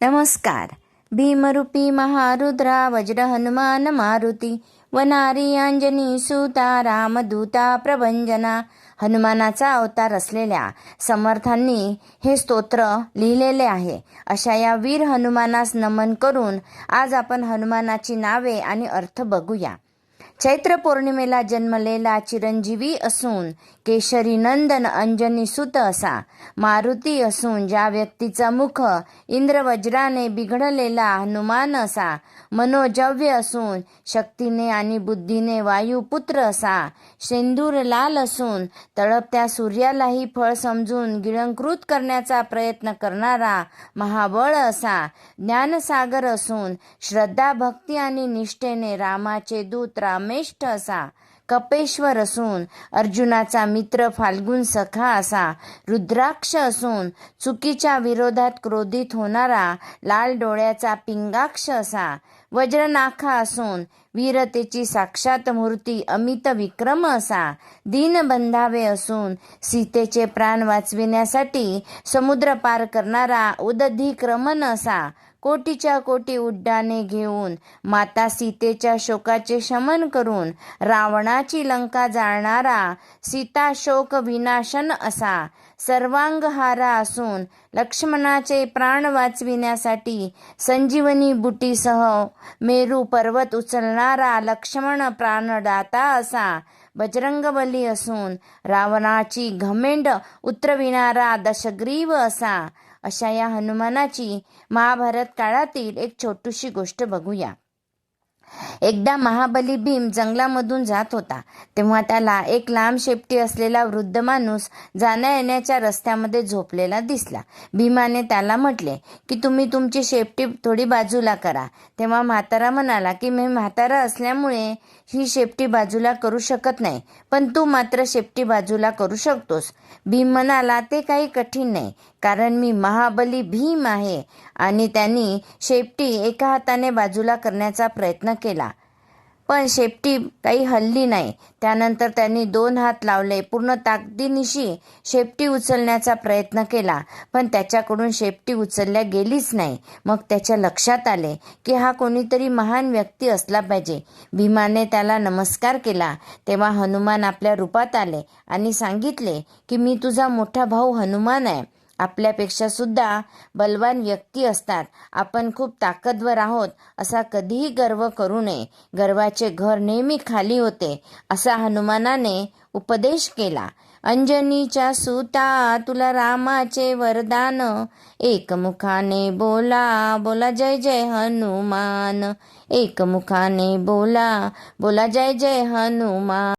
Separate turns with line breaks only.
नमस्कार। भीमरूपी महारुद्रा वज्र हनुमान मारुती वनारी अंजनी सुता रामदूता प्रभंजना हनुमानाचा अवतार असलेल्या समर्थांनी हे स्तोत्र लिहिलेले आहे. अशा या वीर हनुमानास नमन करून आज आपण हनुमानाची नावे आणि अर्थ बघूया. चैत्र पौर्णिमेला जन्मलेला चिरंजीवी असून केशरी नंदन अंजनी सुत असा मारुती असून ज्या व्यक्तीचा मुख इंद्रवज्राने बिघडलेला हनुमान असा मनोजव्य असून शक्तीने आणि बुद्धीने वायुपुत्र असा शेंदूर लाल असून तळपत्या सूर्यालाही फळ समजून गिळंकृत करण्याचा प्रयत्न करणारा महाबळ असा ज्ञानसागर असून श्रद्धा भक्ती आणि निष्ठेने रामाचे दूत रामेष्ठ असा. कपेश्वर असून अर्जुनाचा मित्र फाल्गुन सखा असा. रुद्राक्ष असून चुकीच्या विरोधात क्रोधित होणारा लाल डोळ्याचा पिंगाक्ष असा. वज्रनाखा असून वीरतेची साक्षात मूर्ती अमित विक्रम असा. दीनबंधावे असून सीतेचे प्राण वाचविण्यासाठी समुद्र पार करणारा उदधिक्रमण असा. कोटीच्या कोटी उड्डाणे घेऊन माता सीतेच्या शोकाचे शमन करून रावणाची लंका जाळणारा सीता शोक विनाशन असा. सर्वांगहारा असून लक्ष्मणाचे प्राण वाचविण्यासाठी संजीवनी बुटीसह मेरू पर्वत उचलणारा लक्ष्मण प्राणदाता असा. बजरंगबली असून रावणाची घमेंड उतरविणारा दशग्रीव असा. अशा या हनुमानाची महाभारत काळातील एक छोटीशी गोष्ट बघूया. एकदा महाबली भीम जंगलामधून जात होता. तेव्हा त्याला एक लांब शेपटी असलेला वृद्ध माणूस जाण्या येण्याच्या रस्त्यामध्ये झोपलेला दिसला. भीमाने त्याला म्हटले की तुम्ही तुमची शेपटी थोडी बाजूला करा. तेव्हा म्हातारा म्हणाला की मी म्हातारा असल्यामुळे ही शेपटी बाजूला करू शकत नाही पण तू मात्र शेपटी बाजूला करू शकतोस. भीम म्हणाला ते काही कठीण नाही कारण मी महाबली भीम आहे आणि त्यांनी शेपटी एका हाताने बाजूला करण्याचा प्रयत्न केला. पण शेपटी काही हल्ली नाही. त्यानंतर त्यांनी दोन हात लावले. पूर्ण ताकदीनिशी शेपटी उचलण्याचा प्रयत्न केला. पण त्याच्याकडून शेपटी उचलल्या गेलीच नाही. मग त्याच्या लक्षात आले की हा कोणीतरी महान व्यक्ती असला पाहिजे. भीमाने त्याला नमस्कार केला. तेव्हा हनुमान आपल्या रूपात आले आणि सांगितले की मी तुझा मोठा भाऊ हनुमान आहे. आपल्यापेक्षा सुद्धा बलवान व्यक्ती असतात. आपण खूप ताकदवर आहोत असा कधीही गर्व करू नये. गर्वाचे घर नेहमी खाली होते असा हनुमानाने उपदेश केला. अंजनीच्या सुता तुला रामाचे वरदान. एकमुखाने बोला बोला जय जय हनुमान. एकमुखाने बोला बोला जय जय हनुमान.